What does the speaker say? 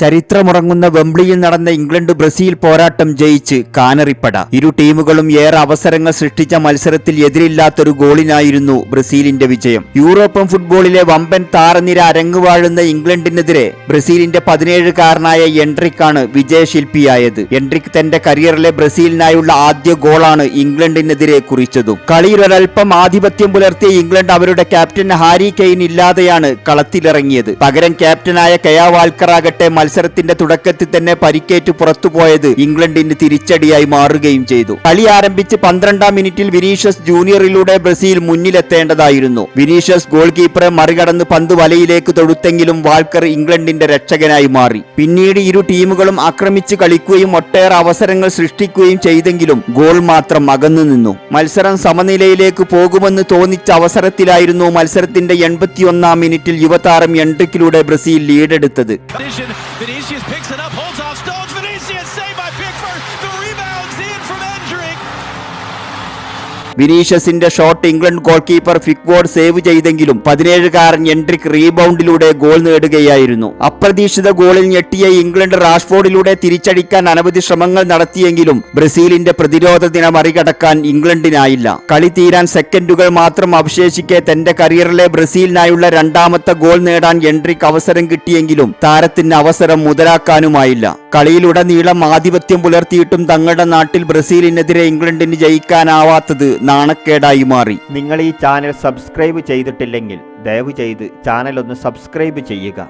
ചരിത്രമുറങ്ങുന്ന വെംബ്ലിയിൽ നടന്ന England Brazil പോരാട്ടം ജയിച്ച് കാനറിപ്പട. ഇരു ടീമുകളും ഏറെ അവസരങ്ങൾ സൃഷ്ടിച്ച മത്സരത്തിൽ എതിരില്ലാത്തൊരു ഗോളിനായിരുന്നു ബ്രസീലിന്റെ വിജയം. യൂറോപ്യൻ ഫുട്ബോളിലെ വമ്പൻ താരനിര അരങ്ങുവാഴുന്ന ഇംഗ്ലണ്ടിനെതിരെ ബ്രസീലിന്റെ പതിനേഴുകാരനായ എൻട്രിക്കാണ് വിജയശില്പിയായത്. എൻട്രിക് തന്റെ കരിയറിലെ ബ്രസീലിനായുള്ള ആദ്യ ഗോളാണ് ഇംഗ്ലണ്ടിനെതിരെ കുറിച്ചതും. കളിയിൽ ഒരൽപ്പം ആധിപത്യം പുലർത്തിയ ഇംഗ്ലണ്ട് അവരുടെ ക്യാപ്റ്റൻ ഹാരി കെയ്ൻ ഇല്ലാതെയാണ് കളത്തിലിറങ്ങിയത്. പകരം ക്യാപ്റ്റനായ കെയ വാൽക്കറാകട്ടെ മത്സരത്തിന്റെ തുടക്കത്തിൽ തന്നെ പരിക്കേറ്റ് പുറത്തുപോയത് ഇംഗ്ലണ്ടിന് തിരിച്ചടിയായി മാറുകയും ചെയ്തു. കളി ആരംഭിച്ച് പന്ത്രണ്ടാം മിനിറ്റിൽ വിനീഷ്യസ് ജൂനിയറിലൂടെ ബ്രസീൽ മുന്നിലെത്തേണ്ടതായിരുന്നു. വിനീഷ്യസ് ഗോൾ കീപ്പറെ മറികടന്ന് പന്ത് വലയിലേക്ക് തൊടുത്തെങ്കിലും വാൾക്കർ ഇംഗ്ലണ്ടിന്റെ രക്ഷകനായി മാറി. പിന്നീട് ഇരു ടീമുകളും ആക്രമിച്ച് കളിക്കുകയും ഒട്ടേറെ അവസരങ്ങൾ സൃഷ്ടിക്കുകയും ചെയ്തെങ്കിലും ഗോൾ മാത്രം അകന്നു നിന്നു. മത്സരം സമനിലയിലേക്ക് പോകുമെന്ന് തോന്നിച്ച അവസരത്തിലായിരുന്നു മത്സരത്തിന്റെ എൺപത്തിയൊന്നാം മിനിറ്റിൽ യുവതാരം എൻട്രിക്കിലൂടെ ബ്രസീൽ ലീഡെടുത്തത്. Vinicius picks it up, വിനീഷ്യസിന്റെ shot England goalkeeper Pickford save ചെയ്തെങ്കിലും പതിനേഴുകാരൻ എൻട്രിക് റീബൗണ്ടിലൂടെ ഗോൾ നേടുകയായിരുന്നു. അപ്രതീക്ഷിത ഗോളിൽ ഞെട്ടിയ ഇംഗ്ലണ്ട് റാഷ്ഫോർഡിലൂടെ തിരിച്ചടിക്കാൻ അനവധി ശ്രമങ്ങൾ നടത്തിയെങ്കിലും ബ്രസീലിന്റെ പ്രതിരോധത്തിനെ മറികടക്കാൻ ഇംഗ്ലണ്ടിനായില്ല. കളി തീരാൻ സെക്കൻഡുകൾ മാത്രം അവശേഷിക്കെ തന്റെ കരിയറിലെ ബ്രസീലിനായുള്ള രണ്ടാമത്തെ ഗോൾ നേടാൻ എൻട്രിക് അവസരം കിട്ടിയെങ്കിലും താരത്തിന് അവസരം മുതലാക്കാനുമായില്ല. കളിയിലുടനീളം ആധിപത്യം പുലർത്തിയിട്ടും തങ്ങളുടെ നാട്ടിൽ ബ്രസീലിനെതിരെ ഇംഗ്ലണ്ടിന് ജയിക്കാനാവാത്തത് നാണക്കേടായി മാറി. നിങ്ങൾ ഈ ചാനൽ സബ്സ്ക്രൈബ് ചെയ്തിട്ടില്ലെങ്കിൽ ദയവ് ചെയ്ത് ചാനൽ ഒന്ന് സബ്സ്ക്രൈബ് ചെയ്യുക.